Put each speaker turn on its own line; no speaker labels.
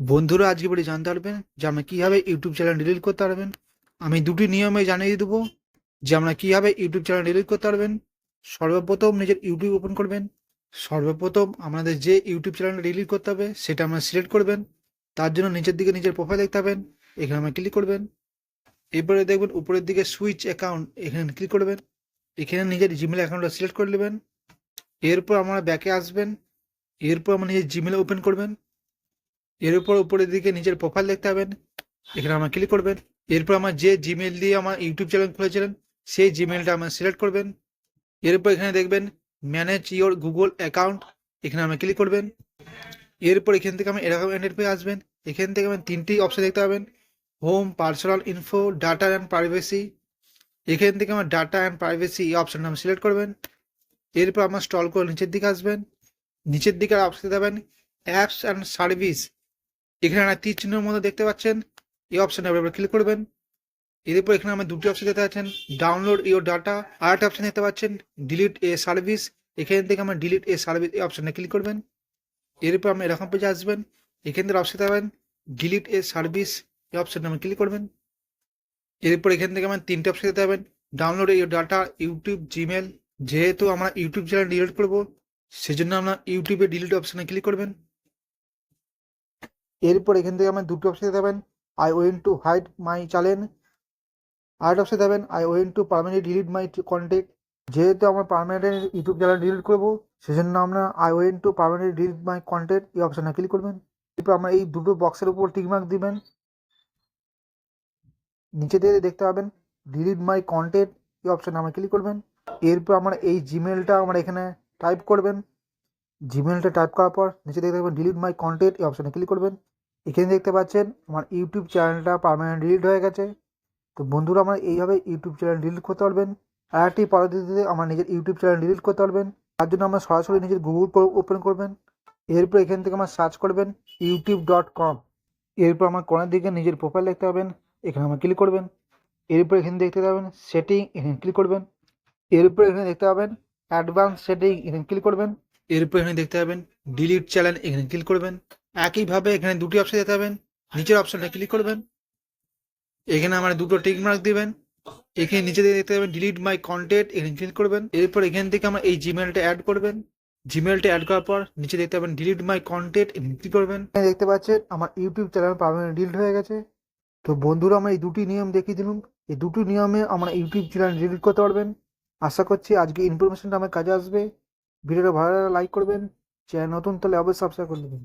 বন্ধুরা আজকে বলে জানতে পারবেন যে আমরা কীভাবে ইউটিউব চ্যানেল ডিলিট করতে পারবেন। আমি দুটি নিয়মে জানিয়ে দেবো যে আমরা কীভাবে ইউটিউব চ্যানেল ডিলিট করতে পারবেন। সর্বপ্রথম নিজের ইউটিউব ওপেন করবেন। সর্বপ্রথম আমাদের যে ইউটিউব চ্যানেলটা ডিলিট করতে হবে, সেটা আমরা সিলেক্ট করবেন। তার জন্য নিচের দিকে নিজের প্রোফাইল দেখতে পাবেন। এখানে আমরা ক্লিক করবেন। এরপরে দেখবেন উপরের দিকে সুইচ অ্যাকাউন্ট এখানে ক্লিক করবেন। এখানে নিজের জিমেল অ্যাকাউন্টটা সিলেক্ট করে নেবেন। এরপর আমরা ব্যাকে আসবেন। এরপর আমরা নিজের জিমেল ওপেন করবেন। এর উপর উপরের দিকে নিজের প্রোফাইল দেখতে পাবেন এখানে আমরা ক্লিক করবেন। এরপর আমার যে জিমেল দিয়ে আমার ইউটিউব চ্যানেল খুলেছিলেন, সেই জিমেলটা আমার সিলেক্ট করবেন। এরপর এখানে দেখবেন ম্যানেজ ইওর গুগল অ্যাকাউন্ট এখানে আমরা ক্লিক করবেন। এরপর এখান থেকে আমি এরকম পেয়ে আসবেন। এখান থেকে আমি তিনটি অপশন দেখতে পাবেন। Home personal info data and privacy এখান থেকে আমার ডাটা অ্যান্ড প্রাইভেসি এই অপশনটা আমি সিলেক্ট করবেন। এরপর আমার স্টল করে নিচের দিকে আসবেন। নিচের দিকে অপশন দেবেন অ্যাপস অ্যান্ড সার্ভিস এখানে একটা তীর চিহ্নের মধ্যে দেখতে পাচ্ছেন, এই অপশনে আপনারা ক্লিক করবেন। এরপর এখানে আমরা দুটি অপশন দেখতে পাচ্ছেন ডাউনলোড ইওর ডাটা আর একটা অপশন দেখতে পাচ্ছেন ডিলিট এ সার্ভিস এখান থেকে আমরা ডিলিট এ সার্ভিস এই অপশনে ক্লিক করবেন। এরপর আপনি এরকম পেজে আসবেন, এখান থেকে অপশন পাবেন ডিলিট এ সার্ভিস এই অপশনে আমরা ক্লিক করবেন। এরপর এখান থেকে আমার তিনটে অপশন দেখতে পাবেন download your data YouTube Gmail যেহেতু আমরা ইউটিউব চ্যানেল ডিলিট করব, সেজন্য আমরা ইউটিউবে ডিলিট অপশনে ক্লিক করবেন। এরপর এখান থেকে আমরা দুটো অপশন দেবেন I want to hide my channel আর একটা অপশন দেবেন I want to permanent delete my content যেহেতু আমরা পারমানেন্ট ইউটিউব চ্যানেল ডিলিট করব, সেজন্য আমরা I want to permanent delete my content এই অপশনে ক্লিক করবেন। এরপর আমরা এই দুটো বক্সের উপর টিকমার্ক দিবেন। নিচে দিয়ে দেখতে পাবেন ডিলিট মাই কন্টেন্ট এই অপশনে আমরা ক্লিক করবেন। এরপর আমরা এই জিমেলটা আমরা এখানে টাইপ করবেন। জিমেলটা টাইপ করার পর নিচে দেখতে পাবেন ডিলিট মাই কন্টেন্ট এই অপশনে ক্লিক করবেন। এখানে দেখতে পাচ্ছেন আমার ইউটিউব চ্যানেলটা পারমানেন্ট ডিলিট হয়ে গেছে। তো বন্ধুরা আমার এইভাবে ইউটিউব চ্যানেল ডিলিট করতে পারবেন। আর একটি পদ্ধতিতে আমার নিজের ইউটিউব চ্যানেল ডিলিট করতে পারবেন। তার জন্য আমরা সরাসরি নিজের গুগল ওপেন করবেন। এরপর এখান থেকে আমার সার্চ করবেন ইউটিউব ডট কম এরপর আমার কোনার দিকে নিজের প্রোফাইল দেখতে পাবেন। এখানে আমার ক্লিক করবেন। এরপর এখানে দেখতে পাবেন সেটিং এখানে ক্লিক করবেন। এরপর এখানে দেখতে পাবেন অ্যাডভান্স সেটিং এখানে ক্লিক করবেন। এরপর এখানে দেখতে পাবেন ডিলিট চ্যানেল এখানে ক্লিক করবেন। একইভাবে এখানে দুটি অপশন দেখতে পাবেন নিচের অপশনটা ক্লিক করবেন। এখানে আমার দুটো টিক মার্ক দিবেন। এখানে নিচে দিয়ে দেখতে পাবেন ডিলিট মাই কন্টেন্ট এখানে ক্লিক করবেন। এরপর এখান থেকে আমার এই জিমেলটা অ্যাড করবেন। জিমেলটা অ্যাড করার পর নিচে দেখতে পাবেন ডিলিট মাই কন্টেন্ট এখানে ক্লিক করবেন। দেখতে পাচ্ছেন, আমার ইউটিউব চ্যানেল পারমানেন্ট ডিলিট হয়ে গেছে। তো বন্ধুরা, আমরা এই দুটি নিয়ম দেখিয়ে দিলাম। এই দুটি নিয়মে আমরা ইউটিউব চ্যানেল ডিলিট করতে পারবেন। আশা করছি আজকে ইনফরমেশনটা আমার কাজে আসবে। ভিডিওটা ভালো লাইক করবেন। চ্যানেল নতুন তাহলে অবশ্যই সাবস্ক্রাইব করে দেবেন।